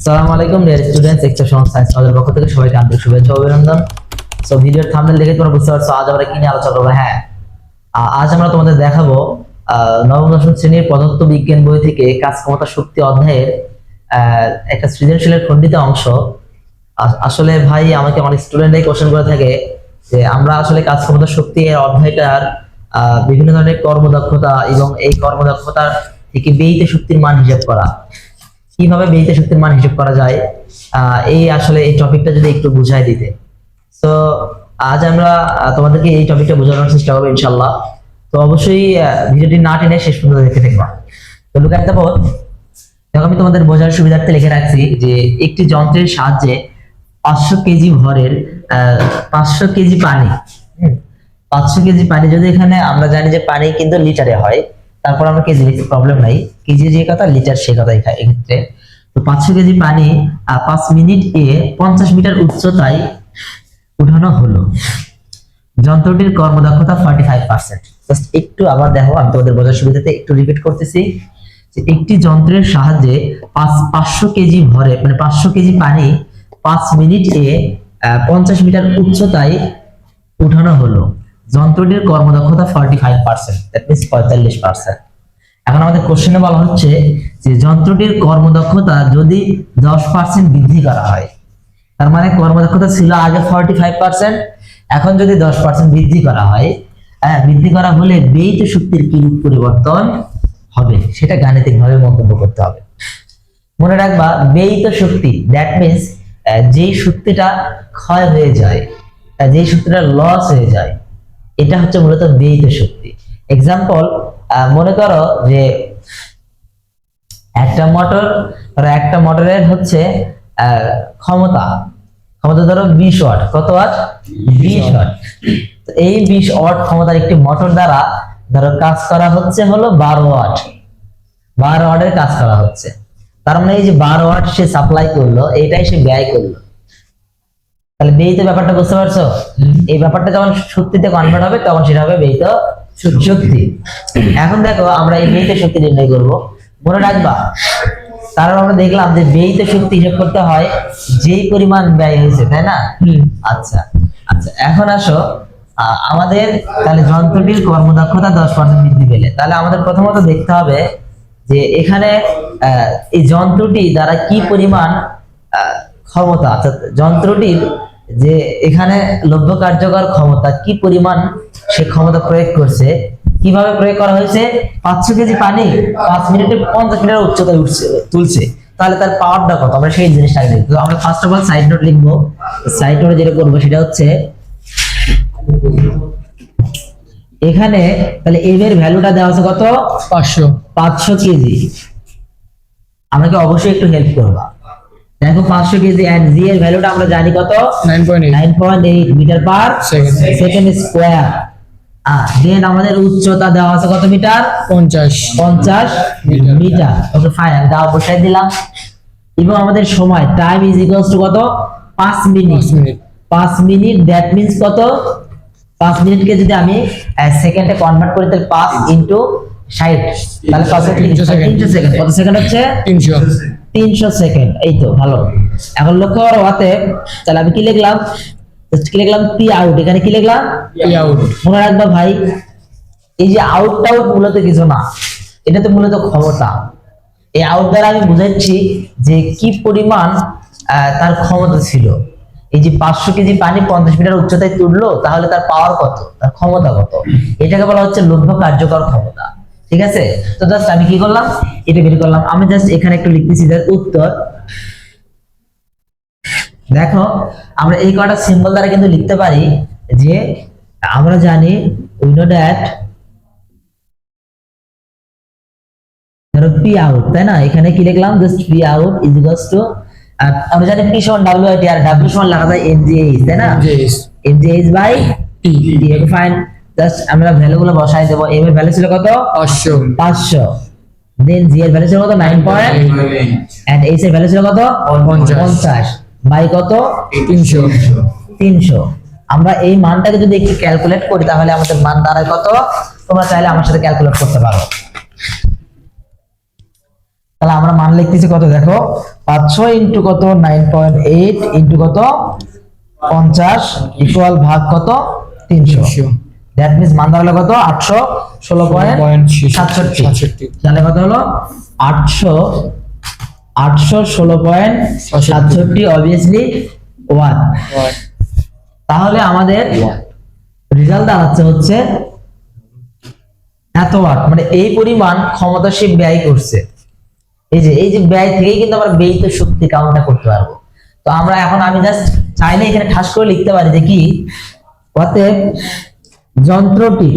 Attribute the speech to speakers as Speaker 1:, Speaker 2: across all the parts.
Speaker 1: আসসালামু আলাইকুম dear students science পক্ষ থেকে সবাইকে আন্তরিক শুভেচ্ছা অভিনন্দন। সো ভিডিওর তোমরা বুঝতে পারছ আজ আমরা কি নিয়ে আলোচনা করব? হ্যাঁ আজ আমরা তোমাদের দেখাবো নবম, দশম শ্রেণির পদার্থ বিজ্ঞান বই থেকে কাজ ক্ষমতা শক্তি অধ্যায়ের একটা সৃজনশীলের খণ্ডিত অংশ। আসলে ভাই, আমাকে অনেক স্টুডেন্টরাই কোশ্চেন করে থাকে যে আমরা আসলে কাজ ক্ষমতা শক্তি এর অধ্যায়টার বিভিন্ন ধরনের কর্মদক্ষতা এবং এই কর্মদক্ষতার থেকে ব্যয়িত শক্তির মান হিসাব করা। কীভাবে ব্যয়িত শক্তির মান হিসাব করা যায় এই আসলে এই টপিকটা যদি একটু বুঝাই দিতে। তো আজ আমরা তোমাদেরকে এই টপিকটা বোঝানোর চেষ্টা করব ইনশাল্লাহ তো অবশ্যই ভিডিওটি না টেনে শেষ পর্যন্ত দেখতে থাকবা তো লুক দেখো, আমি তোমাদের বোঝার সুবিধার্থে লিখে রাখছি যে, একটি যন্ত্রের সাহায্যে পাঁচশো কেজি ভরের পাঁচশো কেজি পানি পাঁচশো কেজি পানি যদি এখানে, আমরা জানি যে পানি কিন্তু লিটারে হয়। তারপর আমরা কেজি লিখতে প্রবলেম নাই। কেজি যে কথা, লিটার সে কথা এখা- এক্ষেত্রে। তো পাঁচশো কেজি পানি পাঁচ মিনিট এ পঞ্চাশ মিটার উচ্চতায় উঠানো হলো। যন্ত্রটির কর্মদক্ষতা ফর্টি ফাইভ পার্সেন্ট একটু আবার দেখো, আমি তোমাদের বোঝার সুবিধাতে একটু রিপিট করতেছি যে একটি যন্ত্রের সাহায্যে পাঁচ, পাঁচশো কেজি ভরে মানে পাঁচশো কেজি পানি পাঁচ মিনিট এ পঞ্চাশ মিটার উচ্চতায় উঠানো হলো। যন্ত্রটির কর্মদক্ষতা ফর্টি ফাইভ পার্সেন্ট দ্যাট পঁয়তাল্লিশ পার্সেন্ট এখন আমাদের কোশ্চেনে বলা হচ্ছে যে যন্ত্রটির কর্মদক্ষতা যদি দশ পার্সেন্ট বৃদ্ধি করা হয়, তার মানে কর্মদক্ষতা ছিল আগে ফর্টি ফাইভ পার্সেন্ট এখন যদি দশ পার্সেন্ট বৃদ্ধি করা হয় হ্যাঁ বৃদ্ধি করা হলে ব্যয়িত শক্তির কিরূপ পরিবর্তন হবে, সেটা গাণিতিক ভাবে মন্তব্য করতে হবে। মনে রাখবা ব্যয়িত শক্তি দ্যাট মিনস যেই শক্তিটা ক্ষয় হয়ে যায় যেই শক্তিটা লস হয়ে যায় এটা হচ্ছে মূলত ব্যয়িত শক্তি। এক্সাম্পল মনে করো যে একটা মোটর ধরো একটা মোটরের হচ্ছে ক্ষমতা। ক্ষমতা ধরো বিশ ওয়াট কত ওয়াট বিশ ওয়াট এই বিশ ওয়াট ক্ষমতার একটি মোটর দ্বারা ধরো কাজ করা হচ্ছে হলো বারো ওয়াট বারো ওয়াটের কাজ করা হচ্ছে। তার মানে এই যে বারো ওয়াট সে সাপ্লাই করল এটাই সে ব্যয় করল। তাহলে ব্যয়িত ব্যাপারটা বুঝতে পারছ? এই ব্যাপারটা যখন শক্তিতে কনভার্ট হবে তখন সেটা হবে ব্যয়িত শক্তি এখন দেখো আমরা এই ব্যয়িত শক্তি নির্ণয় করব। মনে রাখবা কারণ আমরা দেখলাম যে ব্যয়িত শক্তি হিসাব করতে হয় যেই পরিমাণ ব্যয় হয়েছে তাই না? আচ্ছা আচ্ছা এখন আসো। আহ, আমাদের তাহলে যন্ত্রটির কর্মদক্ষতা দশ পার্সেন্ট বৃদ্ধি পেলে। তাহলে আমাদের প্রথমত দেখতে হবে যে এখানে আহ, এই যন্ত্রটি দ্বারা কি পরিমাণ ক্ষমতা অর্থাৎ যন্ত্রটির যে এখানে লভ্য কার্যকর ক্ষমতা কি পরিমাণ সে ক্ষমতা প্রয়োগ করছে? কীভাবে প্রয়োগ করা হয়েছে? পাঁচশো কেজি পানি পাঁচ মিনিটে পঞ্চাশ মিটার উচ্চতায় উঠছে তুলছে। তাহলে তার পাওয়ারটা কত? আমরা সেই জিনিসটা দেখব। আমরা first of all side note লিখব। সাইড নোটে যেটা করব সেটা হচ্ছে এখানে তাহলে এম এর ভ্যালুটা দেওয়া আছে কত?
Speaker 2: পাঁচশো।
Speaker 1: পাঁচশো কেজি। আমাকে অবশ্যই একটু হেল্প করবা। দেখো পাঁচশো কেজি এন্ড জি এর ভ্যালুটা আমরা জানি কত?
Speaker 2: Nine point eight
Speaker 1: metre per second square then আমাদের উচ্চতা দেওয়া আছে কত মিটার
Speaker 2: পঞ্চাশ।
Speaker 1: পঞ্চাশ
Speaker 2: মিটার।
Speaker 1: ওকে ফাইন আমি দাও বসাই দিলাম। এবং আমাদের সময় টাইম ইজ ইকুয়ালস টু কত? পাঁচ মিনিট
Speaker 2: পাঁচ মিনিট
Speaker 1: পাঁচ মিনিট দ্যাট মিনস কত? পাঁচ মিনিটকে যদি আমি সেকেন্ডে কনভার্ট করি তাহলে পাঁচ ইন্টু ষাট। তাহলে কত
Speaker 2: তিনশো
Speaker 1: সেকেন্ড কত সেকেন্ড হচ্ছে?
Speaker 2: তিনশো।
Speaker 1: তিনশো সেকেন্ড এই তো ভালো। এখন লক্ষ্য করো হাতে তাহলে আমি কি লিখলাম? কি লিখলাম? পি আউট এখানে কি লিখলাম?
Speaker 2: পি আউট
Speaker 1: মনে রাখবা ভাই এই যে আউট টাউট মূলত কিছু না এটা তো মূলত ক্ষমতা। এই আউট দ্বারা আমি বুঝাচ্ছি যে কি পরিমাণ তার ক্ষমতা ছিল। এই যে পাঁচশো কেজি পানি পঞ্চাশ মিটার উচ্চতায় তুললো তাহলে তার পাওয়ার কত? তার ক্ষমতা কত? এটাকে বলা হচ্ছে লভ্য কার্যকর ক্ষমতা। ঠিক আছে? তো জাস্ট আমি কি করলাম? এটা বের করলাম। আমি জাস্ট এখানে একটু লিখতেছি যার উত্তর। দেখো আমরা এই কটা সিম্বল দ্বারা কিন্তু লিখতে পারি যে আমরা জানি উই নো দ্যাট ধরো পি আউট তাই না? এখানে কি লিখলাম? Just P out is equals to আমরা জানি পি সমান ডাব্লিউ আই টি আর ডাব্লিউ সমান লেখা যায় এন জি এইচ তাই না? M G H by
Speaker 2: T
Speaker 1: fine just আমরা ভ্যালু গুলো বসাই দেবো। এম এর ভ্যালু ছিল কত?
Speaker 2: পাঁচশো।
Speaker 1: পাঁচশো। দেন জি এর ভ্যালু ছিল কত? নাইন পয়েন্ট এন্ড এইচ এর ভ্যালু ছিল কত?
Speaker 2: পঞ্চাশ।
Speaker 1: পঞ্চাশ। বাই কত?
Speaker 2: তিনশো।
Speaker 1: তিনশো। আমরা এই মানটাকে যদি একটু ক্যালকুলেট করি তাহলে আমাদের মান দাঁড়ায় কত? তোমরা চাইলে আমার সাথে ক্যালকুলেট করতে পারো। তাহলে আমরা মান লিখতেছি কত দেখো? পাঁচশো ইন্টু কত? নাইন পয়েন্ট এইট ইন্টু কত? পঞ্চাশ ইকুয়াল ভাগ কত? তিনশো। দ্যাট মিনস মান দাঁড়াল কত? আটশো ষোলো পয়েন্ট সাতষট্টি। তাহলে কত হলো? আটশো আটশো ষোলো পয়েন্ট সাতষট্টি অবভিয়াসলি ওয়ান তাহলে আমাদের রেজাল্ট দাঁড়াচ্ছে হচ্ছে এত ওয়াট মানে এই পরিমাণ ক্ষমতা সে ব্যয় করছে। এই যে এই যে ব্যয় থেকেই কিন্তু আমরা ব্যয়িত শক্তি কাউন্টটা করতে পারব। তো আমরা এখন আমি জাস্ট চাইলে এখানে ঠাস করে লিখতে পারি যে কি? অতএব যন্ত্রটি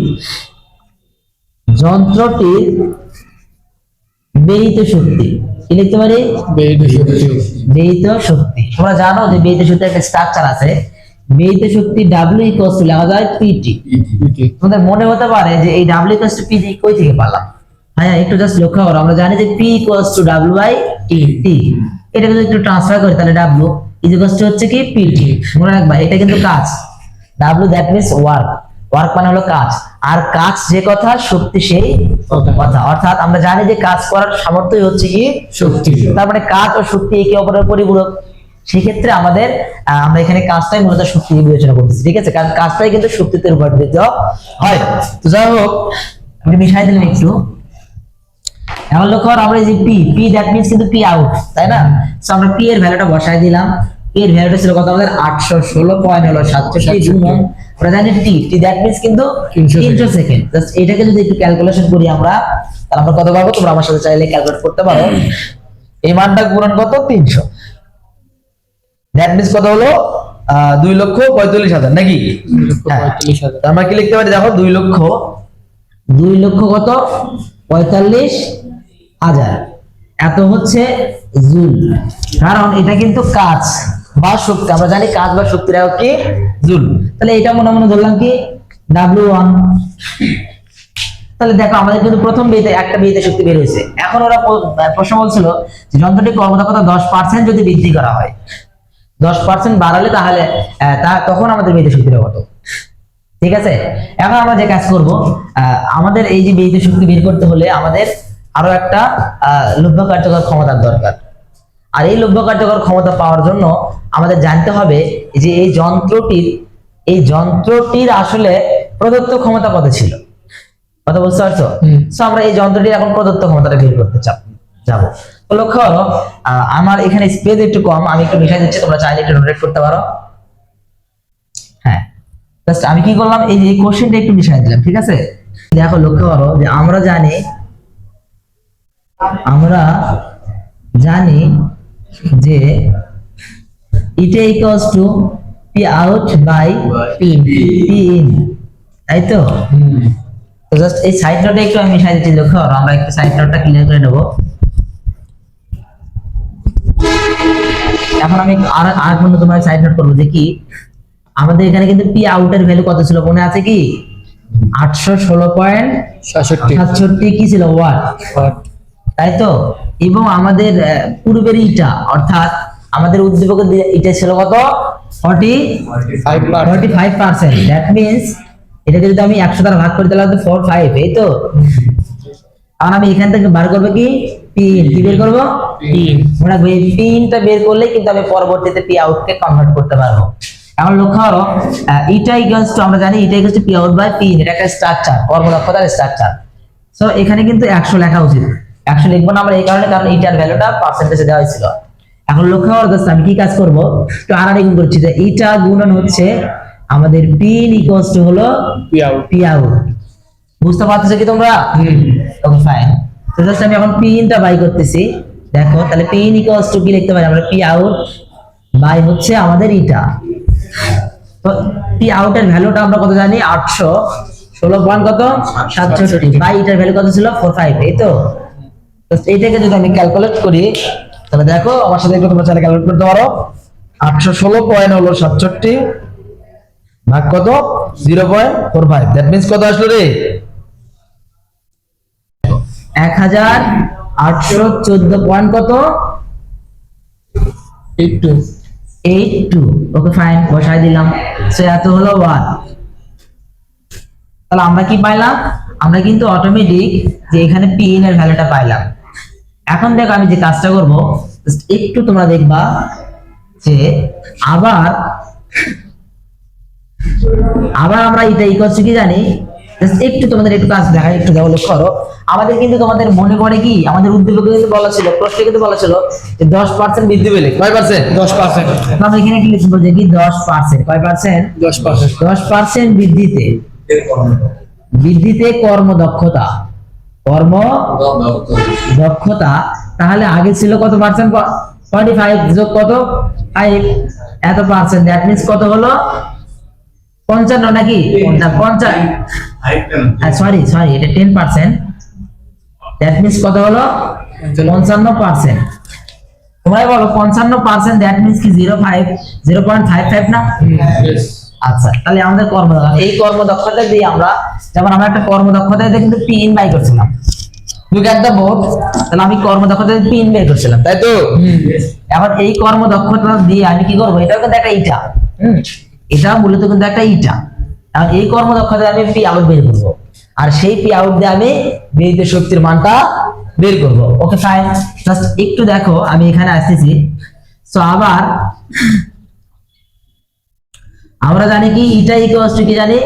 Speaker 1: যন্ত্রটির ব্যয়িত শক্তি। কি লিখতে পারি? ব্যয়িত শক্তি। তোমরা জানো যে ব্যয়িত শক্তির একটা স্ট্রাকচার আছে। ব্যয়িত শক্তি ডাব্লিউ টু লেখা যায় পিটি তোমাদের মনে হতে পারে যে এই ডাব্লিউ টু পিটি কই থেকে পেলাম হ্যাঁ একটু জাস্ট লক্ষ্য করো। আমরা জানি যে P equals to W by T এটা যদি একটু ট্রান্সফার করি তাহলে ডাব্লিউ ইকুয়ালস টু হচ্ছে কি পিটি মনে রাখবা এটা কিন্তু কাজ। W that means work work মানে হলো কাজ। আর কাজ যে কথা শক্তি সেই কথা। অর্থাৎ আমরা জানি যে কাজ করার সামর্থ্যই হচ্ছে কি?
Speaker 2: শক্তি।
Speaker 1: তার মানে কাজ ও শক্তি একে অপরের পরিপূরক। সেক্ষেত্রে আমাদের আমরা এখানে কাজটাই মূলত শক্তি বিবেচনা করতেছি ঠিক আছে? কারণ কাজটাই কিন্তু শক্তিতে রূপান্তরিত হয়। তো যাই হোক আপনি মিশাই দিলেন একটু। এখন লক্ষ্য আমরা যে পি পি দ্যাট মিনস কিন্তু পি আউট তাই না? তো আমরা পি এর ভ্যালুটা বসাই দিলাম। এর ভ্যালুটা ছিল কত আমাদের? আটশো ষোলো পয়েন্ট হলো সাতষট্টি গুণন আমরা জানি টি টি দ্যাট মিনস কিন্তু তিনশো সেকেন্ড। জাস্ট এটাকে যদি একটু ক্যালকুলেশন করি আমরা তাহলে আমরা কত পাবো? তোমরা আমার সাথে চাইলে ক্যালকুলেট করতে পারো। এই মানটা গুণন কত? তিনশো। দ্যাট মিনস কত হলো? দুই লক্ষ পঁয়তাল্লিশ হাজার নাকি? হ্যাঁ। তো আমরা কি লিখতে পারি? দেখো দুই লক্ষ দুই লক্ষ কত? পঁয়তাল্লিশ হাজার। এত হচ্ছে জুল কারণ এটা কিন্তু কাজ। বা শক্তি, আমরা জানি কাজ বা শক্তির একক কি? জুল। তাহলে এটা মনে মনে ধরলাম কি? ডাব্লিউ ওয়ান তাহলে দেখো, আমাদের কিন্তু প্রথম বিয়েতে, একটা বিয়েতে শক্তি বের হয়েছে। এখন ওরা প্রশ্ন বলছিল যে যন্ত্রটি কর্মদক্ষতা দশ পার্সেন্ট যদি বৃদ্ধি করা হয়। দশ পার্সেন্ট বাড়ালে তাহলে তা তখন আমাদের বিয়েতে শক্তিটা কত ঠিক আছে? এখন আমরা যে কাজ করব আমাদের এই যে বিদ্যুৎ শক্তি বের করতে হলে আমাদের আরও একটা লভ্য কার্যকর ক্ষমতার দরকার। আর এই লভ্য কার্যকর ক্ষমতা পাওয়ার জন্য আমাদের জানতে হবে যে এই যন্ত্রটির এই যন্ত্রটির আসলে প্রদত্ত ক্ষমতা কত ছিল। কথা বুঝতে পারছ। আমরা এই যন্ত্রটির এখন প্রদত্ত ক্ষমতাটা বের করতে চাপ যাব। লক্ষ্য আহ, আমার এখানে স্পেস একটু কম আমি একটু মিশাই দিচ্ছি তোমরা চাইলে একটু নোটেট করতে পারো। হ্যাঁ। জাস্ট আমি কি করলাম? এই যে কোশ্চেনটা একটু মিশাই দিলাম ঠিক আছে? দেখো লক্ষ্য করো যে আমরা জানি আমরা জানি যে এটা equals to P out by P in তাই তো? জাস্ট এই সাইড নোটটা একটু আমি মিশাই দিচ্ছি লক্ষ্য করো আমরা একটু সাইড নোটটা ক্লিয়ার করে নেব। এখন আমি আর আর কোনো তোমার সাইড নোট করব যে কি আমাদের এখানে কিন্তু পি আউটের ভ্যালু কত ছিল মনে আছে কি? আটশো ষোলো পয়েন্ট
Speaker 2: সাতষট্টি।
Speaker 1: কি ছিল? ওয়াট তাই তো? এবং আমাদের পূর্বের ইটা অর্থাৎ আমাদের উদ্দীপকের দিয়ে ইটা ছিল কত? Forty forty five percent. That means এটাকে যদি আমি একশো দ্বারা ভাগ করি তাহলে ফোর ফাইভ এই তো? এখন আমি এখান থেকে বার করব কি? পিন কি বের করব? মনে রাখব এই পিনটা বের করলে কিন্তু আমি পরবর্তীতে পি আউটকে কনভার্ট করতে পারব। এখন লক্ষ্য আহ, ইটা ইকুয়ালস টু আমরা জানি eta equals to P out by P in এটা একটা স্ট্রাকচার কর্মদক্ষতার স্ট্রাকচার সো এখানে কিন্তু একশো লেখা উচিত। একশো লিখব না আমরা এই কারণে কারণ ইটার ভ্যালুটা পার্সেন্টেজে দেওয়া হয়েছিল। এখন লক্ষ্য করো দোস্ত আমি কি কাজ করব? একটু আড়াআড়ি গুণ করছি। যে ইটা গুণন হচ্ছে আমাদের পিন ইকুয়ালস টু হলো
Speaker 2: পি আউট
Speaker 1: পি আউট বুঝতে পারতেছো কি তোমরা? ওকে ফাইন তো জাস্ট আমি এখন পি ইনটা বাই করতেছি। দেখো তাহলে পি ইন ইকুয়ালস টু কি লিখতে পারি আমরা? পি আউট বাই হচ্ছে আমাদের ইটা তো পি আউটের ভ্যালুটা আমরা কত জানি? আটশো। ষোলো পয়েন্ট কত? সাতষট্টি। বাই ইটার ভ্যালু কত ছিল? ফোর ফাইভ এই তো তো? এইটাকে যদি আমি ক্যালকুলেট করি তাহলে দেখো আমার সাথে একটু তোমরা চাইলে ক্যালকুলেট করতে পারো। আটশো ষোলো পয়েন্ট হলো সাতষট্টি ভাগ কত? Zero point four five. That means কত আসলো রে? এক হাজার আটশো চোদ্দ পয়েন্ট কত?
Speaker 2: Eight two
Speaker 1: eight two okay fine বসাই দিলাম। সো এত হলো ওয়ান তাহলে আমরা কি পাইলাম? আমরা কিন্তু অটোমেটিক যে এখানে পিন এর ভ্যালুটা পাইলাম। এখন দেখো আমি যে কাজটা করব একটু তোমরা দেখবা যে আবার আবার আমরা এটা ইকোয়াস কি জানি? একটু তোমাদের একটু কাজ দেখাই একটু দেখো লক্ষ্য করো। আমাদের কিন্তু তোমাদের মনে পড়ে কি? আমাদের উদ্দীপকে কিন্তু বলা ছিল প্রশ্নে কিন্তু বলা ছিল যে দশ পার্সেন্ট বৃদ্ধি পেলে কয় পার্সেন্ট
Speaker 2: দশ পার্সেন্ট
Speaker 1: আমরা এখানে কি লিখব যে কি? দশ পার্সেন্ট কয় পার্সেন্ট
Speaker 2: দশ পার্সেন্ট
Speaker 1: দশ পার্সেন্ট বৃদ্ধিতে। বৃদ্ধিতে কর্মদক্ষতা। কর্ম দক্ষতা। তাহলে আগে ছিল কত পার্সেন্ট ফর্টি ফাইভ যোগ কত? ফাইভ এত পার্সেন্ট দ্যাট মিনস কত হলো? পঞ্চান্ন নাকি? পঞ্চান্ন। সরি সরি এটা টেন পার্সেন্ট দ্যাট মিনস কত হলো? পঞ্চান্ন। পার্সেন্ট তোমরাই বলো পঞ্চান্ন পার্সেন্ট দ্যাট মিনস কি zero five zero point five five না? আচ্ছা তাহলে আমাদের কর্মদক্ষতা এই কর্মদক্ষতা দিয়ে আমরা যেমন আমরা একটা কর্মদক্ষতা দিয়ে কিন্তু পি ইন বাই করছিলাম। লুক এট দ্য বোর্ড তাহলে আমি কর্মদক্ষতা দিয়ে পি ইন বাই করছিলাম তাই তো? এখন এই কর্মদক্ষতা দিয়ে আমি কি করব? এটাও কিন্তু একটা ইটা। হুম। এটা মূলত কিন্তু একটা ইটা। এখন এই কর্মদক্ষতা দিয়ে আমি পি আউট বের করব। আর সেই পি আউট দিয়ে আমি বেরিত শক্তির মানটা বের করব। ওকে ফাইন জাস্ট একটু দেখো আমি এখানে আসতেছি। সো আবার আমরা জানি কি? ইটা ইকুয়ালস টু কি জানি?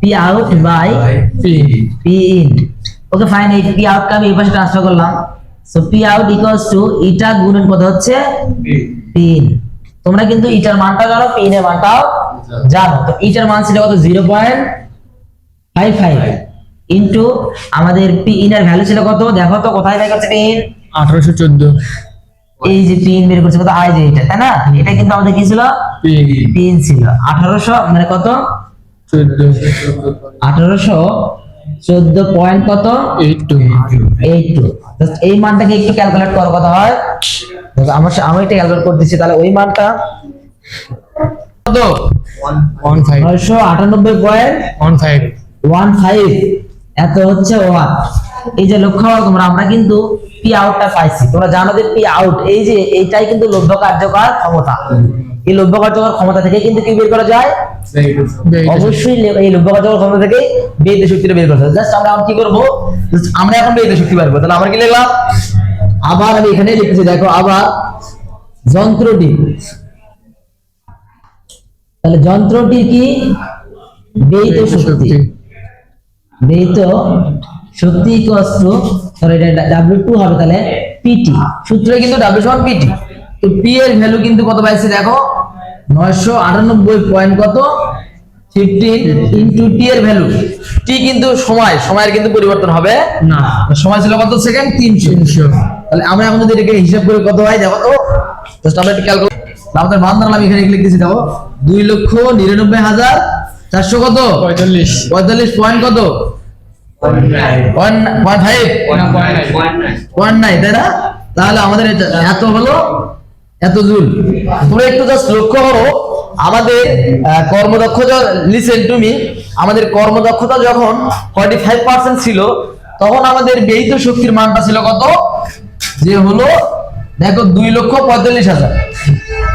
Speaker 1: P out by P in okay fine এই পি আউট কে আমি এই পাশে ট্রান্সফার করলাম। So P out equals to eta গুণন কত হচ্ছে পি ইন তোমরা কিন্তু ইটার মানটা জানো পি ইন এর মানটাও জানো। তো ইটার মান ছিল কত? Zero point five five into আমাদের পি ইন এর ভ্যালু ছিল কত? দেখো তো কোথায় বের করছে পি ইন
Speaker 2: আঠারোশো চোদ্দ।
Speaker 1: এই যে পি ইন বের করছে কত আই যে এটা তাই না? এটা কিন্তু আমাদের কি ছিল? পি ইন ছিল। আঠারোশো মানে কত? আঠারোশো চোদ্দ পয়েন্ট কত? এই মানটাকে একটু ক্যালকুলেট করো কত হয়। দেখো, আমার আমি এটা ক্যালকুলেট করতেছি তাহলে ওই মানটা কত?
Speaker 2: ওয়ান ফাইভ
Speaker 1: নয়শো আটানব্বই point
Speaker 2: one five
Speaker 1: one five এত হচ্ছে ওয়াট এই যে লক্ষ্য করো তোমরা আমরা কিন্তু পি আউটটা পাইছি। তোমরা জানো যে পি আউট এই যে এইটাই কিন্তু লভ্য কার্যকর ক্ষমতা। এই লভ্য কার্যকর ক্ষমতা থেকে কিন্তু কি বের করা যায়? অবশ্যই এই লভ্য কার্যকর ক্ষমতা থেকে বেদ শক্তিটা বের করতে জাস্ট আমরা এখন কি করব? আমরা এখন বেদ শক্তি পারব তাহলে আমরা কি লিখলাম? আবার আমি এখানে লিখেছি দেখো আবার যন্ত্রটি তাহলে যন্ত্রটি কি? বেদ শক্তি। বেহিত শক্তি ইকুয়ালস টু সরি এটা ডাব্লিউ টু হবে তাহলে পিটি সূত্রে কিন্তু ডাব্লিউ সমান পিটি তো পি এর ভ্যালু কিন্তু কত পাইছে দেখো? নয়শো আটানব্বই পয়েন্ট কত? ফিফটিন ইন্টু টি এর ভ্যালু টি কিন্তু সময় সময়ের কিন্তু পরিবর্তন হবে
Speaker 2: না।
Speaker 1: সময় ছিল কত সেকেন্ড তিনশো।
Speaker 2: তিনশো।
Speaker 1: তাহলে আমরা এখন যদি এটাকে হিসাব করে কত হয় দেখো তো। জাস্ট আমরা একটু ক্যালকুলেট আমাদের মান দাঁড়ালাম এখানে লিখতেছি দেখো। দুই লক্ষ নিরানব্বই হাজার চারশো কত?
Speaker 2: পঁয়তাল্লিশ।
Speaker 1: পঁয়তাল্লিশ পয়েন্ট কত? তাহলে আমাদের এত হলো? এত জুল। তোমরা একটু জাস্ট লক্ষ্য করো আমাদের কর্মদক্ষতা লিসেন টু মি আমাদের কর্মদক্ষতা যখন ফর্টি ফাইভ পার্সেন্ট ছিল তখন আমাদের ব্যয়িত শক্তির মানটা ছিল কত? যে হলো দেখো দুই লক্ষ পঁয়তাল্লিশ হাজার।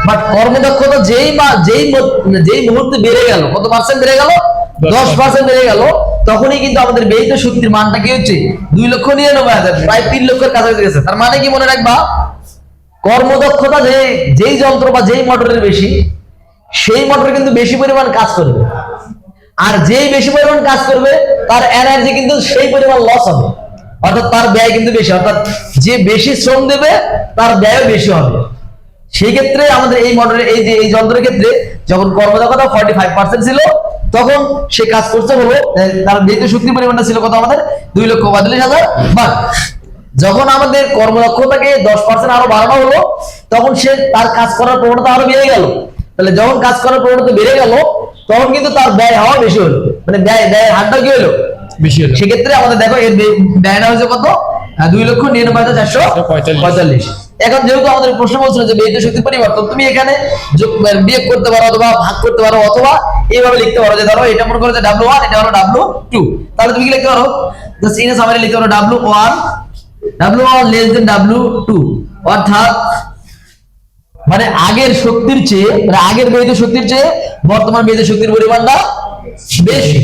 Speaker 1: বাট কর্মদক্ষতা যেই যেই যেই মুহূর্তে বেড়ে গেল কত পার্সেন্ট বেড়ে গেল? দশ। পার্সেন্ট বেড়ে গেল। তখনই কিন্তু আমাদের ব্যয়িত শক্তির মানটা কি হচ্ছে? দুই লক্ষ নিরানব্বই হাজার, প্রায় তিন লক্ষের কাছাকাছি গেছে। তার মানে কি মনে রাখবা? কর্মদক্ষতা যে, যেই যন্ত্র বা যেই মোটরের বেশি, সেই মোটর কিন্তু বেশি পরিমাণ কাজ করবে। আর যেই বেশি পরিমাণ কাজ করবে, তার এনার্জি কিন্তু সেই পরিমাণ লস হবে। অর্থাৎ তার ব্যয় কিন্তু বেশি অর্থাৎ যে বেশি শ্রম দেবে, তার ব্যয় বেশি হবে। সেই ক্ষেত্রে আমাদের এই মডেলের এই যে এই যন্ত্রের ক্ষেত্রে যখন কর্মদক্ষতা ফর্টি ফাইভ পার্সেন্ট ছিল তখন সে কাজ করতে হলো তার যেহেতু শক্তি পরিমাণটা ছিল কত আমাদের? দুই লক্ষ পঁয়তাল্লিশ হাজার বাট যখন আমাদের কর্মদক্ষতাকে দশ পার্সেন্ট আরও বাড়ানো হলো তখন সে তার কাজ করার প্রবণতা আরও বেড়ে গেল। তাহলে যখন কাজ করার প্রবণতা বেড়ে গেল তখন কিন্তু তার ব্যয় হওয়া বেশি হলো। মানে ব্যয় ব্যয়ের হারটা কি হলো?
Speaker 2: বেশি হলো।
Speaker 1: সেক্ষেত্রে আমাদের দেখো এর ব্যয়টা হয়েছে কত? আহ, দুই লক্ষ নিরানব্বই হাজার চারশো
Speaker 2: পঁয়তাল্লিশ।
Speaker 1: এখন যেহেতু আমাদের প্রশ্ন বলছিল যে ব্যয়িত শক্তি পরিবর্তন তুমি এখানে মানে বিয়োগ করতে পারো অথবা ভাগ করতে পারো অথবা এইভাবে লিখতে পারো যে ধরো এটা মনে করো যে ডাব্লু ওয়ান এটা হলো ডাব্লু টু তাহলে তুমি কি লিখতে পারো জাস্ট ইন সামারি লিখতে পারো W one W one less than W two অর্থাৎ মানে আগের শক্তির চেয়ে মানে আগের ব্যয়িত শক্তির চেয়ে বর্তমান ব্যয়িত শক্তির পরিমাণটা বেশি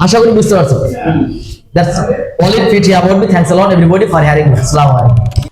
Speaker 1: আশা করি বুঝতে পারছ That's all it fit here about me. Thanks a lot everybody for hearing me. Assalamu alaikum.